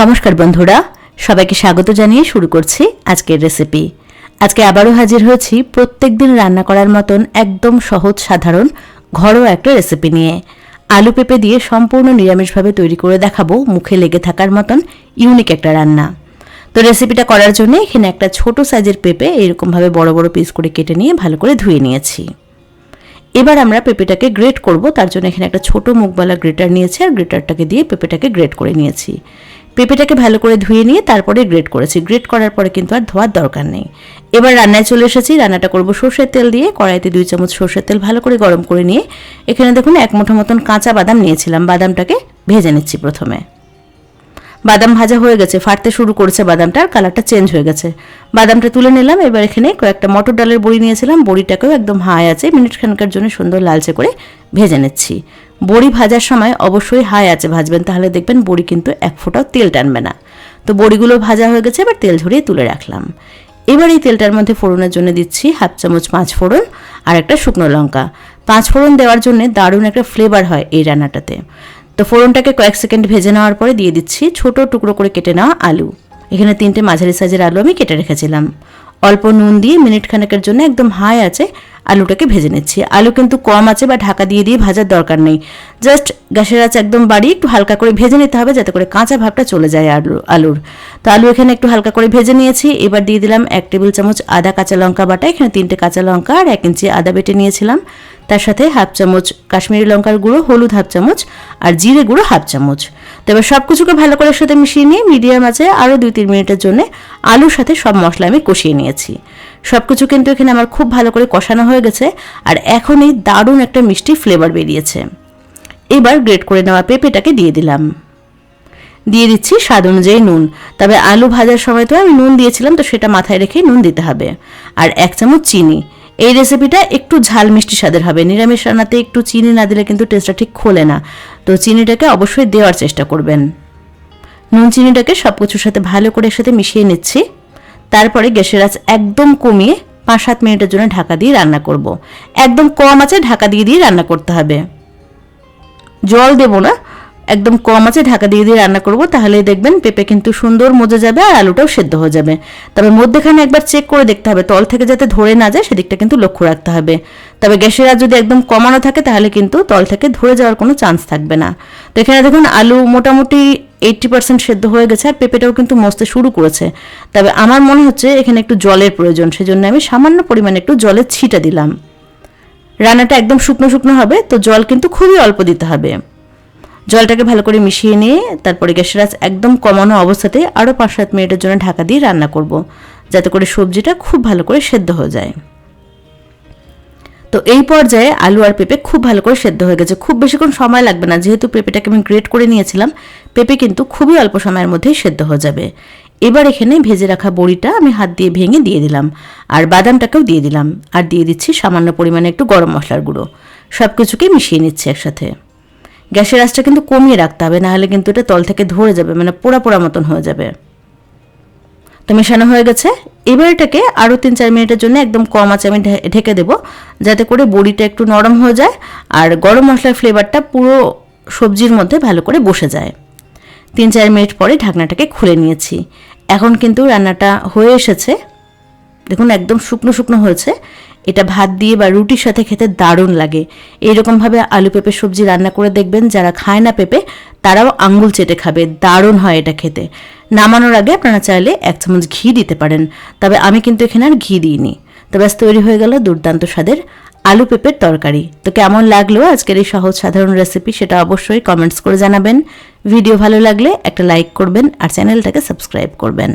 নমস্কার বন্ধুরা, সবাইকে স্বাগত জানিয়ে শুরু করছি আজকের রেসিপি আজকে আবারও হাজির হয়েছি প্রত্যেক দিন রান্না করার মতন একদম সহজ সাধারণ ঘরোয়া একটা রেসিপি নিয়ে। আলু পেঁপে দিয়ে সম্পূর্ণ নিরামিষভাবে তৈরি করে দেখাবো মুখে লেগে থাকার মতন ইউনিক একটা রান্না। তো রেসিপিটা করার জন্য এখানে একটা ছোট সাইজের পেঁপে এরকমভাবে বড় বড় পিস করে কেটে নিয়ে ভালো করে ধুয়ে নিয়েছি। এবার আমরা পেঁপেটাকে গ্রেট করব, তার জন্য এখানে একটা ছোট মুখবালা গ্রেটার নিয়েছি আর গ্রেটারটাকে দিয়ে পেঁপেটাকে গ্রেট করে নিয়েছি। পেঁপেটাকে ভালো করে ধুয়ে নিয়ে তারপরে গ্রেট করেছি। গ্রেট করার পরে কিন্তু আর ধোয়ার দরকার নেই। এবার রান্নায় চলে এসেছি, রান্নাটা করব সর্ষের তেল দিয়ে। কড়াইতে দুই চামচ সর্ষের তেল ভালো করে গরম করে নিয়ে এখানে দেখুন এক মুঠো মতন কাঁচা বাদাম নিয়েছিলাম। বাদামটাকে ভেজে নিচ্ছি প্রথমে। বাদাম ভাজা হয়ে গেছে, ফাটতে শুরু করেছে বাদামটার কালারটা চেঞ্জ হয়ে গেছে। বাদামটা তুলে নিলাম, এবার এখানে কয়েকটা মটর ডালের বড়ি নিয়েছিলাম। বড়িটাকেও একদম হাই আছে মিনিট খানকার জন্য সুন্দর লালচে করে ভেজে নিচ্ছি। বড়ি ভাজার সময় অবশ্যই হাই আছে ভাজবেন, তাহলে দেখবেন বড়ি কিন্তু এক ফোঁটাও তেল টানবে না। তো বড়িগুলো ভাজা হয়ে গেছে, এবার তেল ঝরিয়ে তুলে রাখলাম। এবার এই তেলটার মধ্যে ফোড়নের জন্য দিচ্ছি হাফ চামচ পাঁচ ফোড়ন আর একটা শুকনো লঙ্কা। পাঁচ ফোড়ন দেওয়ার জন্য দারুণ একটা ফ্লেভার হয় এই রান্নাটাতে। তো ফোড়নটাকে কয়েক সেকেন্ড ভেজে নেওয়ার পরে দিয়ে দিচ্ছি ছোট টুকরো করে কেটে নেওয়া আলু। এখানে তিনটে মাঝারি সাইজের আলু আমি কেটে রেখেছিলাম। অল্প নুন দিয়ে মিনিট খানেকের জন্য একদম হাই আছে, আলুটাকে ভেজে নিচ্ছি। আলু কিন্তু কম আছে, বা ঢাকা দিয়ে দিয়ে ভাজার দরকার নেই। জাস্ট গ্যাসের আছে একদম বাড়িয়ে একটু হালকা করে ভেজে নিতে হবে, যাতে করে কাঁচা ভাবটা চলে যায় আলু, আলুর। তো আলু এখানে একটু হালকা করে ভেজে নিয়েছি। এবার দিয়ে দিলাম এক টেবিল চামচ আদা কাঁচা লঙ্কা বাটা। এখানে তিনটে কাঁচা লঙ্কা আর এক ইঞ্চি আদা বেটে নিয়েছিলাম। তার সাথে হাফ চামচ কাশ্মীরি লঙ্কার গুঁড়ো, হলুদ হাফ চামচ আর জিরে গুঁড়ো হাফ চামচ। তো এবার সব কিছুকে ভালো করে সাথে মিশিয়ে নিয়ে মিডিয়াম আছে আরও দুই তিন মিনিটের জন্য আলুর সাথে সব মশলা আমি কষিয়ে নিয়েছি। সব কিছু কিন্তু এখানে আমার খুব ভালো করে কষানো হয়ে গেছে আর এখনই দারুণ একটা মিষ্টি ফ্লেভার বেরিয়েছে। এবার গ্রেট করে নেওয়া পেঁপেটাকে দিয়ে দিলাম। দিয়ে দিচ্ছি স্বাদ অনুযায়ী নুন। তবে আলু ভাজার সময় তো আমি নুন দিয়েছিলাম, তো সেটা মাথায় রেখে নুন দিতে হবে। আর এক চামচ চিনি। এই রেসিপিটা একটু ঝাল মিষ্টি স্বাদের হবে। নিরামিষ রান্নাতে একটু চিনি না দিলে কিন্তু টেস্টটা ঠিক খোলে না। তো চিনিটাকে অবশ্যই দেওয়ার চেষ্টা করবেন। নুন চিনিটাকে সব কিছুর সাথে ভালো করে সাথে মিশিয়ে নিচ্ছি। তারপরে গ্যাসের আঁচ একদম কমিয়ে পাঁচ সাত মিনিটের জন্য ঢাকা দিয়ে রান্না করব। একদম কম আছে ঢাকা দিয়ে দিয়ে রান্না করতে হবে। জল দেবো না। একদম কম আছে, ঢাকা দিয়ে দিয়ে রান্না করব তাহলে দেখবেন পেঁপে কিন্তু সুন্দর মজে যাবে আর আলুটাও সেদ্ধ হয়ে যাবে। তবে মধ্যেখানে একবার চেক করে দেখতে হবে, তল থেকে যাতে ধরে না যায় সেদিকটা কিন্তু লক্ষ্য রাখতে হবে। তবে গ্যাসের আর যদি একদম কমানো থাকে, তাহলে কিন্তু তল থেকে ধরে যাওয়ার কোনো চান্স থাকবে না। তো এখানে দেখুন, আলু মোটামুটি এইট্টি পার্সেন্ট সেদ্ধ হয়ে গেছে আর পেঁপেটাও কিন্তু মস্তে শুরু করেছে। তবে আমার মনে হচ্ছে এখানে একটু জলের প্রয়োজন, সেজন্য আমি সামান্য পরিমাণে একটু জলের ছিটা দিলাম। রান্নাটা একদম শুকনো শুকনো হবে, তো জল কিন্তু খুবই অল্প দিতে হবে। জলটাকে ভালো করে মিশিয়ে নিয়ে তারপরে গ্যাসের আঁচ একদম কমানো অবস্থাতে আরও পাঁচ সাত মিনিটের জন্য ঢাকা দিয়ে রান্না করব, যাতে করে সবজিটা খুব ভালো করে সেদ্ধ হয়ে যায়। তো এই পর্যায়ে আলু আর পেঁপে খুব ভালো করে সেদ্ধ হয়ে গেছে। খুব বেশিক্ষণ সময় লাগবে না, যেহেতু পেঁপেটাকে আমি গ্রেট করে নিয়েছিলাম, পেঁপে কিন্তু খুবই অল্প সময়ের মধ্যেই সেদ্ধ হয়ে যাবে। এবার এখানে ভেজে রাখা বড়িটা আমি হাত দিয়ে ভেঙে দিয়ে দিলাম, আর বাদামটাকেও দিয়ে দিলাম, আর দিয়ে দিচ্ছি সামান্য পরিমাণে একটু গরম মশলার গুঁড়ো। সব কিছুকে মিশিয়ে নিচ্ছি একসাথে। গ্যাসের আঁচটা কিন্তু কমিয়ে রাখতে হবে, নাহলে কিন্তু এটা তল থেকে ধরে যাবে মানে পোড়া পোড়া মতন হয়ে যাবে। তো মেশানো হয়ে গেছে। এবার এটাকে আরও তিন চার মিনিটের জন্য একদম কম আছে আমি ঢেকে দেবো, যাতে করে বড়িটা একটু নরম হয়ে যায় আর গরম মশলার ফ্লেভারটা পুরো সবজির মধ্যে ভালো করে বসে যায়। তিন চার মিনিট পরে ঢাকনাটাকে খুলে নিয়েছি। এখন কিন্তু রান্নাটা হয়ে এসেছে। দেখুন, একদম শুকনো শুকনো হয়েছে। এটা ভাত দিয়ে বা রুটির সাথে খেতে দারুণ লাগে। এইরকমভাবে আলু পেঁপে সবজি রান্না করে দেখবেন, যারা খায় না পেঁপে, তারাও আঙ্গুল চেটে খাবে। দারুণ হয় এটা খেতে। নামানোর আগে আপনারা চাইলে এক চামচ ঘি দিতে পারেন। তবে আমি কিন্তু এখানে আর ঘি দিইনি। তো ব্যাস, তৈরি হয়ে গেল দুর্দান্ত স্বাদের আলু পেঁপের তরকারি। তো কেমন লাগল আজকের এই সহজ সাধারণ রেসিপি সেটা অবশ্যই কমেন্টস করে জানাবেন। ভিডিও ভালো লাগলে একটা লাইক করবেন আর চ্যানেলটাকে সাবস্ক্রাইব করবেন।